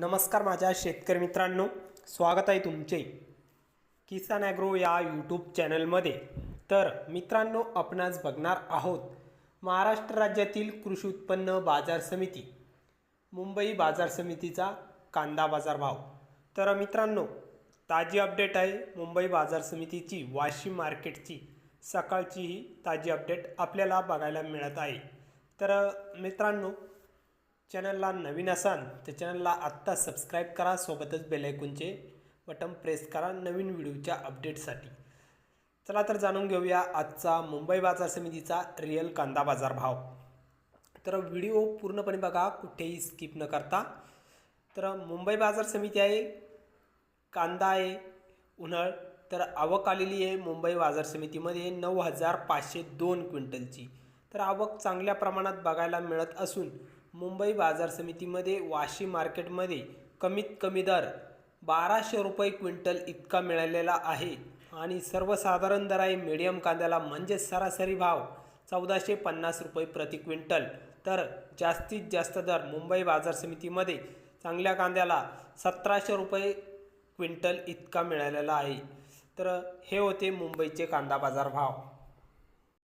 नमस्कार माझ्या शेतकरी मित्रांनो स्वागत आहे तुमचे किसान ॲग्रो या यूट्यूब चॅनलमध्ये. तर मित्रांनो आपणास बघणार आहोत महाराष्ट्र राज्यातील कृषी उत्पन्न बाजार समिती मुंबई बाजार समितीचा कांदा बाजार भाव तर मित्रांनो ताजी अपडेट आहे मुंबई बाजार समितीची वाशिम मार्केटची. सकाळची ही ताजी अपडेट आपल्याला बघायला मिळत आहे. तर मित्रांनो चॅनलला नवीन असाल तर चॅनलला आत्ता सबस्क्राईब करा सोबतच बेलायकूनचे बटन प्रेस करा नवीन व्हिडिओच्या अपडेटसाठी चला तर जाणून घेऊया आजचा मुंबई बाजार समितीचा रिअल कांदा बाजार भाव. तर व्हिडिओ पूर्णपणे बघा कुठेही स्किप न करता. तर मुंबई बाजार समिती आहे कांदा आहे उन्हाळ. तर आवक आलेली आहे मुंबई बाजार समितीमध्ये नऊ हजार पाचशे दोन क्विंटलची. तर आवक चांगल्या प्रमाणात बघायला मिळत असून मुंबई बाजार समितीमध्ये वाशी मार्केटमध्ये कमीत कमी दर बाराशे रुपये क्विंटल इतका मिळालेला आहे. आणि सर्वसाधारण दर आहे मिडियम कांद्याला म्हणजे सरासरी भाव चौदाशे पन्नास रुपये प्रति क्विंटल. तर जास्तीत जास्त दर मुंबई बाजार समितीमध्ये चांगल्या कांद्याला सतराशे रुपये क्विंटल इतका मिळालेला आहे. तर हे होते मुंबईचे कांदा बाजार भाव.